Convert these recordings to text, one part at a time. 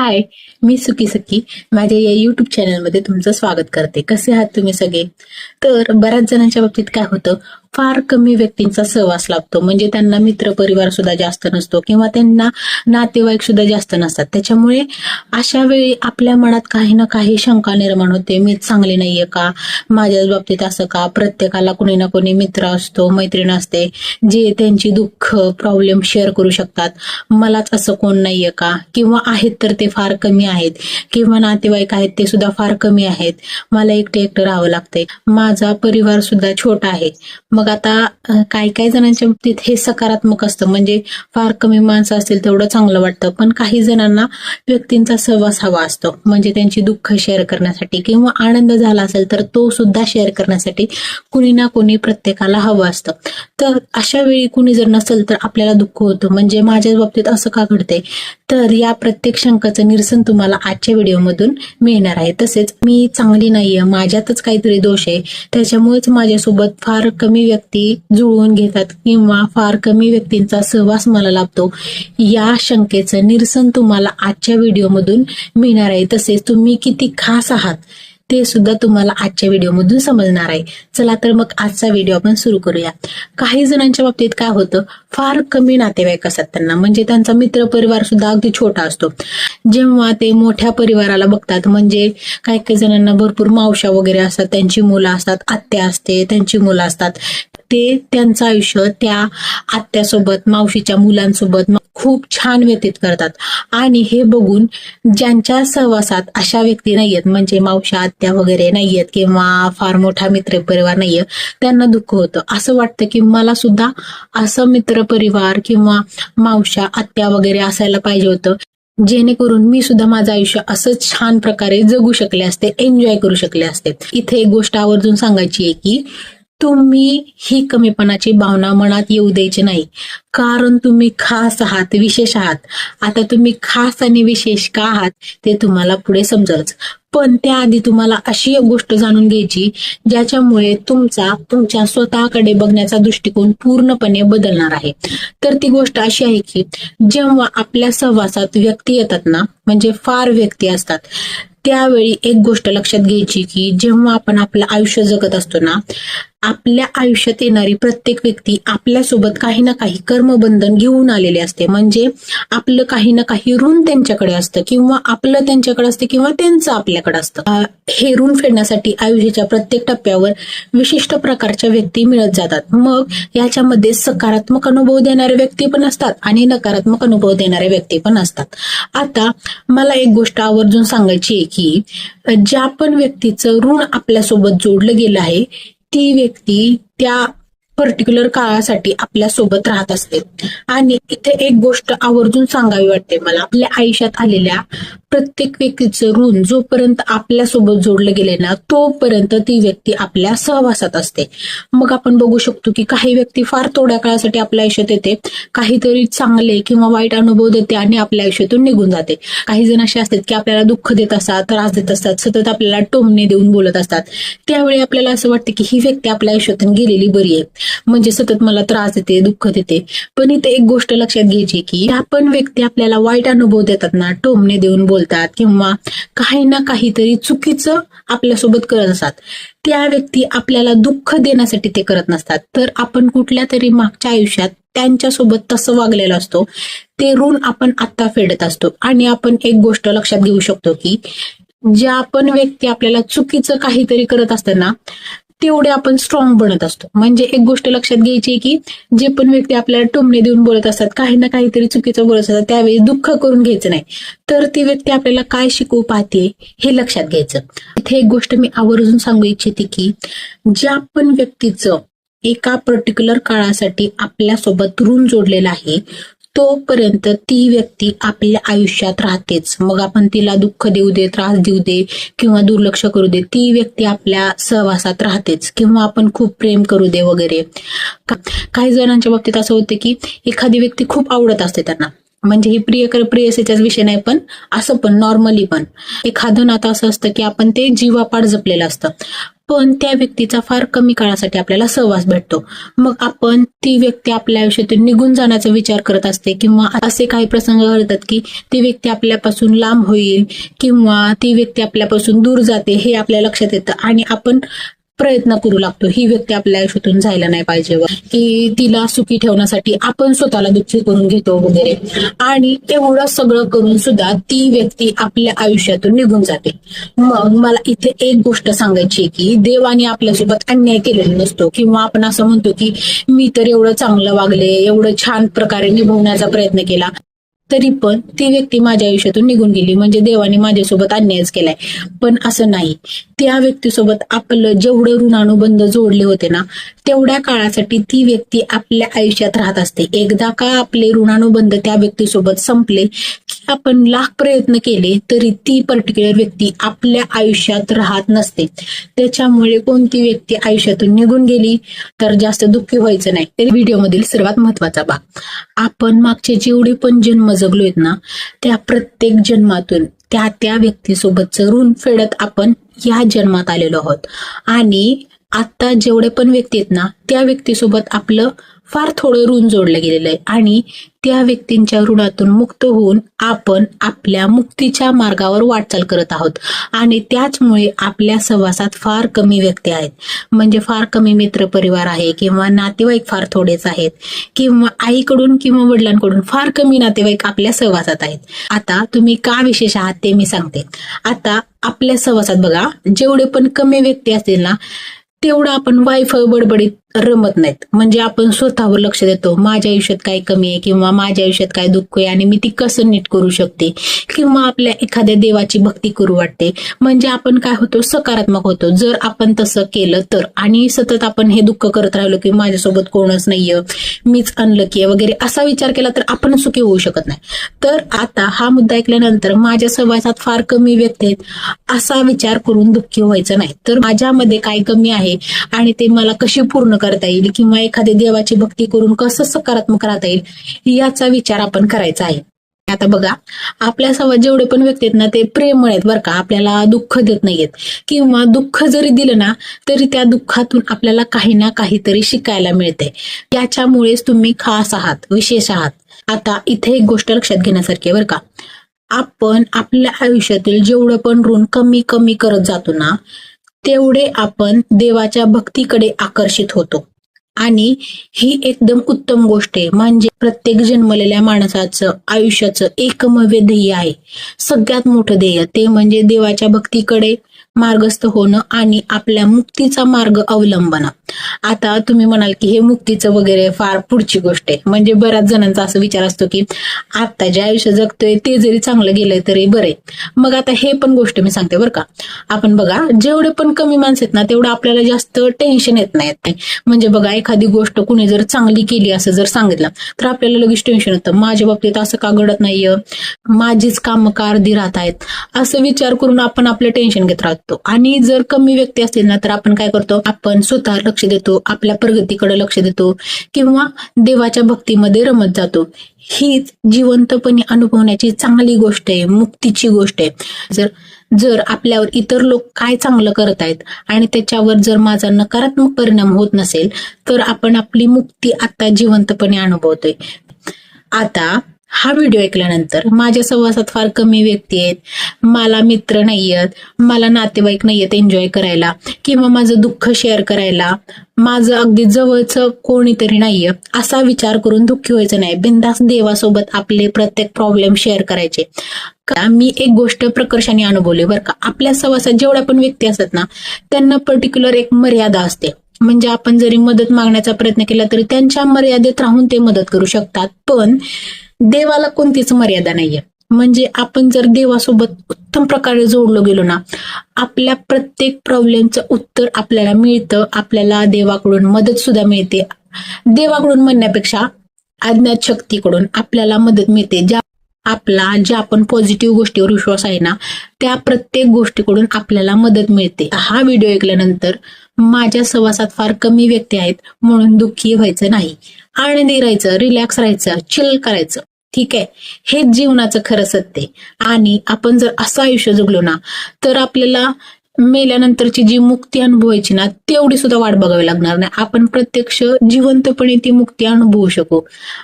हाय मी सुकी सकी. माझ्या या युट्यूब चॅनलमध्ये तुमचं स्वागत करते. कसे आहात तुम्ही सगळे? तर बऱ्याच जणांच्या बाबतीत काय होतं? फार कमी व्यक्तींचा सहवास लाभतो. म्हणजे त्यांना मित्र परिवार सुद्धा जास्त नसतो किंवा त्यांना नातेवाईक सुद्धा जास्त नसतात. त्याच्यामुळे अशा वेळी आपल्या मनात काही ना काही शंका निर्माण होते. मी चांगली नाहीये का? माझ्याच बाबतीत असं का? प्रत्येकाला कोणी ना कोणी मित्र असतो मैत्रीण असते जे त्यांची दुःख प्रॉब्लेम शेअर करू शकतात. मलाच असं कोण नाहीये का? किंवा आहेत तर ते फार कमी आहेत. किंवा नातेवाईक आहेत ते सुद्धा फार कमी आहेत. मला एकटे एकटं राहावं लागतंय. माझा परिवार सुद्धा छोटा आहे. मग मग आता काही काही जणांच्या बाबतीत हे सकारात्मक असतं. म्हणजे फार कमी माणसं असतील तेवढं चांगलं वाटतं. पण काही जणांना व्यक्तींचा सहवास हवा असतो. म्हणजे त्यांची दुःख शेअर करण्यासाठी किंवा आनंद झाला असेल तर तो सुद्धा शेअर करण्यासाठी कुणी ना कुणी प्रत्येकाला हवं असतं. तर अशा वेळी कुणी जर नसेल तर आपल्याला दुःख होतं. म्हणजे माझ्या बाबतीत असं का घडतंय? तर या प्रत्येक शंकाचं निरसन तुम्हाला आजच्या व्हिडिओमधून मिळणार आहे. तसेच मी चांगली नाहीये. माझ्यातच काहीतरी दोष आहे. त्याच्यामुळेच माझ्यासोबत फार कमी व्यक्ती जुळवून घेतात किंवा फार कमी व्यक्तींचा सहवास मला लाभतो. या शंकेचं निरसन तुम्हाला आजच्या व्हिडिओमधून मिळणार आहे. तसेच तुम्ही किती खास आहात ते सुद्धा तुम्हाला आजच्या व्हिडिओमधून समजणार आहे. चला तर मग आजचा व्हिडिओ आपण सुरू करूया. काही जणांच्या बाबतीत काय होतं फार कमी नातेवाईक असतात त्यांना. म्हणजे त्यांचा मित्र परिवार सुद्धा अगदी छोटा असतो. जेव्हा ते मोठ्या परिवाराला बघतात म्हणजे काही काही जणांना भरपूर मावशा वगैरे असतात त्यांची मुलं असतात आत्या असते त्यांची मुलं असतात. ते त्यांचं आयुष्य त्या आत्यासोबत मावशीच्या मुलांसोबत खूप छान व्यतीत करतात. आणि हे बघून ज्यांच्या सहवासात अशा व्यक्ती नाहीयेत म्हणजे मावशा आत्या वगैरे नाहीयेत किंवा फार मोठा मित्र परिवार नाहीये त्यांना दुःख होतं. असं वाटतं की मला सुद्धा असं मित्र परिवार किंवा मावशा आत्या वगैरे असायला पाहिजे होतं. जेणेकरून मी सुद्धा माझं आयुष्य असंच छान प्रकारे जगू शकले असते एन्जॉय करू शकले असते. इथे एक गोष्ट आवर्जून सांगायची आहे की तुम्ही ही कमीपणाची भावना मनात येऊ द्यायची नाही. कारण तुम्ही खास आहात विशेष आहात. आता तुम्ही खास आणि विशेष का आहात ते तुम्हाला पुढे समजलच पण त्याआधी तुम्हाला अशी एक गोष्ट जाणून घ्यायची ज्याच्यामुळे तुमचा तुमच्या स्वतःकडे बघण्याचा दृष्टिकोन पूर्णपणे बदलणार आहे. तर ती गोष्ट अशी आहे की जेव्हा आपल्या सहवासात व्यक्ती येतात ना म्हणजे फार व्यक्ती असतात त्यावेळी एक गोष्ट लक्षात घ्यायची की जेव्हा आपण आपलं आयुष्य जगत असतो ना आपल्या आयुष्यात येणारी प्रत्येक व्यक्ती आपल्यासोबत काही ना काही कर्मबंधन घेऊन आलेले असते. म्हणजे आपलं काही ना काही ऋण त्यांच्याकडे असतं किंवा आपलं त्यांच्याकडे असतं किंवा त्यांचं आपल्याकडे असतं. हे ऋण फेडण्यासाठी आयुष्याच्या प्रत्येक टप्प्यावर विशिष्ट प्रकारच्या व्यक्ती मिळत जातात. मग याच्यामध्ये सकारात्मक अनुभव देणारे व्यक्ती पण असतात आणि नकारात्मक अनुभव देणारे व्यक्ती पण असतात. आता मला एक गोष्ट आवर्जून सांगायची आहे की ज्या पण व्यक्तीचं ऋण आपल्यासोबत जोडलं गेलं आहे ती व्यक्ती त्या पर्टिक्युलर काळासाठी आपल्यासोबत राहत असते. आणि इथे एक गोष्ट आवर्जून सांगावी वाटते मला. आपल्या आयुष्यात आलेल्या प्रत्येक व्यक्तीचं ऋण जोपर्यंत आपल्यासोबत जोडलं गेले ना तोपर्यंत ती व्यक्ती आपल्या सहवासात असते. मग आपण बघू शकतो की काही व्यक्ती फार थोड्या काळासाठी आपल्या आयुष्यात येते. काहीतरी चांगले किंवा वाईट अनुभव देते आणि आपल्या आयुष्यातून निघून जाते. काही जण असे असतात की आपल्याला दुःख देत असतात त्रास देत असतात सतत आपल्याला टोमणे देऊन बोलत असतात. त्यावेळी आपल्याला असं वाटतं की ही व्यक्ती आपल्या आयुष्यातून गेलेली बरी आहे. म्हणजे सतत मला त्रास देते दुःख देते. पण इथे एक गोष्ट लक्षात घ्यायची की आपण व्यक्ती आपल्याला वाईट अनुभव देतात ना टोमणे देऊन बोलतात किंवा काही ना काहीतरी चुकीचं आपल्यासोबत करत असतात. त्या व्यक्ती आपल्याला दुःख देण्यासाठी ते करत नसतात. तर आपण कुठल्या तरी मागच्या आयुष्यात त्यांच्यासोबत तसं वागलेलं असतो ते ऋण आपण आत्ता फेडत असतो. आणि आपण एक गोष्ट लक्षात घेऊ शकतो की ज्या आपण व्यक्ती आपल्याला चुकीचं काहीतरी करत असताना तेवढे आपण स्ट्रॉंग बनत असतो. म्हणजे एक गोष्ट लक्षात घ्यायची की जे पण व्यक्ती आपल्याला टोमणे देऊन बोलत असतात काही ना काहीतरी चुकीचं बोलत असतात त्यावेळी दुःख करून घ्यायचं नाही. तर ती व्यक्ती आपल्याला काय शिकवू पाहते हे लक्षात घ्यायचं. इथे एक गोष्ट मी आवर्जून सांगू इच्छिते की ज्या पण व्यक्तीचं एका पर्टिक्युलर काळासाठी आपल्यासोबत ऋण जोडलेलं आहे तोपर्यंत ती व्यक्ती आपल्या आयुष्यात राहतेच. मग आपण तिला दुःख देऊ दे त्रास देऊ दे किंवा दुर्लक्ष करू दे ती व्यक्ती आपल्या सहवासात राहतेच किंवा आपण खूप प्रेम करू दे वगैरे. काही जणांच्या बाबतीत असं होतं की एखादी व्यक्ती खूप आवडत असते त्यांना. म्हणजे ही प्रियकर प्रियसेचाच विषय नाही पण असं पण नॉर्मली पण. एखादं नातं असं असतं की आपण ते जीवापाड जपलेलं असतं. पण त्या व्यक्तीचा फार कमी काळासाठी आपल्याला सहवास भेटतो. मग आपण ती व्यक्ती आपल्या आयुष्यातून निघून जाण्याचा विचार करत असते किंवा असे काही प्रसंग घडतात की ती व्यक्ती आपल्यापासून लांब होईल किंवा ती व्यक्ती आपल्यापासून दूर जाते हे आपल्या लक्षात येतं आणि आपण प्रयत्न करू लागतो. ही व्यक्ती आपल्या आयुष्यातून जायला नाही पाहिजे की तिला सुखी ठेवण्यासाठी आपण स्वतःला दुःखी करून घेतो वगैरे. आणि एवढं सगळं करून सुद्धा ती व्यक्ती आपल्या आयुष्यातून निघून जाते. मग मला इथे एक गोष्ट सांगायची की देवाने आपल्यासोबत अन्याय केलेला नसतो. किंवा आपण असं म्हणतो की मी तर एवढं चांगलं वागले एवढं छान प्रकारे निभवण्याचा प्रयत्न केला. तरी पण ती व्यक्ती माझ्या आयुष्यातून निघून गेली. म्हणजे देवाने माझ्यासोबत अन्यायच केलाय. पण असं नाही. त्या व्यक्तीसोबत आपलं जेवढं ऋणानुबंध जोडले होते ना तेवढ्या काळासाठी ती व्यक्ती आपल्या आयुष्यात राहत असते. एकदा का आपले ऋणानुबंध त्या व्यक्तीसोबत संपले की आपण लाख प्रयत्न केले तरी ती पर्टिक्युलर व्यक्ती आपल्या आयुष्यात राहत नसते. त्याच्यामुळे कोणती व्यक्ती आयुष्यातून निघून गेली तर जास्त दुःखी व्हायचं नाही. तर व्हिडिओमधील सर्वात महत्त्वाचा भाग. आपण मागचे जेवढे पण जन्म जगलोयत ना त्या प्रत्येक जन्मातून त्या त्या व्यक्तीसोबतचं ऋण फेडत आपण या जन्मात आलेलो आहोत. आणि आता जेवढे पण व्यक्ती आहेत ना त्या व्यक्तीसोबत आपलं फार थोडं ऋण जोडलं गेलेलं आहे. आणि त्या व्यक्तींच्या ऋणातून मुक्त होऊन आपण आपल्या मुक्तीच्या मार्गावर वाटचाल करत आहोत. आणि त्याचमुळे आपल्या सहवासात फार कमी व्यक्ती आहेत. म्हणजे फार कमी मित्र परिवार आहे किंवा नातेवाईक फार थोडेच आहेत किंवा आईकडून किंवा वडिलांकडून फार कमी नातेवाईक आपल्या सहवासात आहेत. आता तुम्ही का विशेष आहात ते मी सांगते. आता आपल्या सहवासात बघा जेवढे पण कमी व्यक्ती असतील ना तेवढं आपण वायफळ बडबडीत रमत नाहीत. म्हणजे आपण स्वतःवर लक्ष देतो माझ्या आयुष्यात काय कमी आहे किंवा माझ्या आयुष्यात काय दुःख आहे आणि मी ती कसं नीट करू शकते? किंवा आपल्या एखाद्या देवाची भक्ती करू वाटते. म्हणजे आपण काय होतो सकारात्मक होतो. जर आपण तसं केलं तर. आणि सतत आपण हे दुःख करत राहिलो की माझ्यासोबत कोणच नाहीये मीच अनलकी आहे वगैरे असा विचार केला तर आपण सुखी होऊ शकत नाही. तर आता हा मुद्दा ऐकल्यानंतर माझ्या सहवासात फार कमी व्यक्ती आहेत. असा विचार करून दुःखी व्हायचं नाही. तर माझ्यामध्ये काय कमी आहे आणि ते मला कशी पूर्ण करता येईल किंवा एखाद्या देवाची भक्ती करून कसं सकारात्मक राहता येईल याचा विचार आपण करायचा आहे. आता बघा आपल्या समाज जेवढे पण व्यक्ती आहेत ना ते प्रेमळ आहेत बरं का आपल्याला दुःख देत नाहीयेत. किंवा दुःख जरी दिलं ना तरी त्या दुःखातून आपल्याला काही ना काहीतरी शिकायला मिळते याच्यामुळेच तुम्ही खास आहात विशेष आहात. आता इथे एक गोष्ट लक्षात घेण्यासारखी आहे बरं का. आपण आपल्या आयुष्यातील जेवढं पण ऋण कमी कमी करत जातो ना तेवढे आपण देवाच्या भक्तीकडे आकर्षित होतो. आणि ही एकदम उत्तम गोष्ट आहे. म्हणजे प्रत्येक जन्मलेल्या माणसाचं आयुष्याचं एकमेव ध्येय आहे. सगळ्यात मोठं ध्येय ते म्हणजे देवाच्या भक्तीकडे मार्गस्थ होणं आणि आपल्या मुक्तीचा मार्ग अवलंबन आता तुम्ही म्हणाल की हे मुक्तीचं वगैरे फार पुढची गोष्ट आहे. म्हणजे बऱ्याच जणांचा असं विचार असतो की आता जे आयुष्य जगतोय ते जरी चांगलं गेलंय तरी बरे मग आता हे पण गोष्ट मी सांगते बरं का. आपण बघा जेवढे पण कमी माणसं आहेत ना तेवढं आपल्याला जास्त टेन्शन येत नाही म्हणजे बघा एखादी गोष्ट कुणी जर चांगली केली असं जर सांगितलं तर आपल्याला लगेच टेन्शन होतं माझ्या बाबतीत असं का घडत नाहीये? माझीच कामं का अर्धी राहत आहेत? असं विचार करून आपण आपलं टेन्शन घेत राहतो. आणि जर कमी व्यक्ती असतील ना तर आपण काय करतो? आपण स्वतः लक्ष देतो आपल्या प्रगतीकडे लक्ष देतो किंवा देवाच्या भक्तीमध्ये रमत जातो. हीच जिवंतपणे अनुभवण्याची चांगली गोष्ट आहे मुक्तीची गोष्ट आहे. जर जर आपल्यावर इतर लोक काय चांगलं करत आहेत आणि त्याच्यावर जर माझा नकारात्मक परिणाम होत नसेल तर आपण आपली मुक्ती आता जिवंतपणे अनुभवतोय. आता हा व्हिडिओ ऐकल्यानंतर माझ्या सहवासात फार कमी व्यक्ती आहेत. मला मित्र नाही आहेत मला नातेवाईक नाही आहेत एन्जॉय करायला. किंवा माझं दुःख शेअर करायला. माझं अगदी जवळचं कोणीतरी नाहीये. असा विचार करून दुःखी व्हायचं नाही. बिंदास देवासोबत आपले प्रत्येक प्रॉब्लेम शेअर करायचे. का मी एक गोष्ट प्रकर्षाने अनुभवली बरं का. आपल्या सहवासात जेवढ्या पण व्यक्ती असतात ना त्यांना पर्टिक्युलर एक मर्यादा असते. म्हणजे आपण जरी मदत मागण्याचा प्रयत्न केला तरी त्यांच्या मर्यादेत राहून ते मदत करू शकतात. पण देवाला कोणतीच मर्यादा नाहीये. म्हणजे आपण जर देवासोबत उत्तम प्रकारे जोडलो गेलो ना आपल्या प्रत्येक प्रॉब्लेमचं उत्तर आपल्याला मिळतं आपल्याला देवाकडून मदत सुद्धा मिळते. देवाकडून म्हणण्यापेक्षा अज्ञात शक्तीकडून आपल्याला मदत मिळते. ज्या आपला ज्या आपण पॉझिटिव्ह गोष्टीवर विश्वास आहे ना त्या प्रत्येक गोष्टीकडून आपल्याला मदत मिळते. हा व्हिडिओ ऐकल्यानंतर माझ्या सहवासात फार कमी व्यक्ती आहेत म्हणून दुःखी व्हायचं नाही. आनंदी राहायचं रिलॅक्स राहायचं चिल करायचं. ठीक आहे? हेच जीवनाचं खरं सत्य आणि आपण जर असं आयुष्य जगलो ना तर आपल्याला मेल्यानंतरची जी मुक्ती अनुभवायची ना तेवढी सुद्धा वाट बघावी लागणार नाही. आपण प्रत्यक्ष जिवंतपणे ती मुक्ती अनुभवू शकू.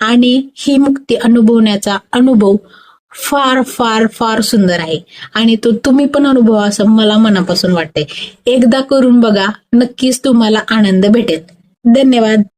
आणि ही मुक्ती अनुभवण्याचा अनुभव फार फार फार सुंदर आहे. आणि तो तुम्ही पण अनुभवा असं मला मनापासून वाटतंय. एकदा करून बघा नक्कीच तुम्हाला आनंद भेटेल. धन्यवाद.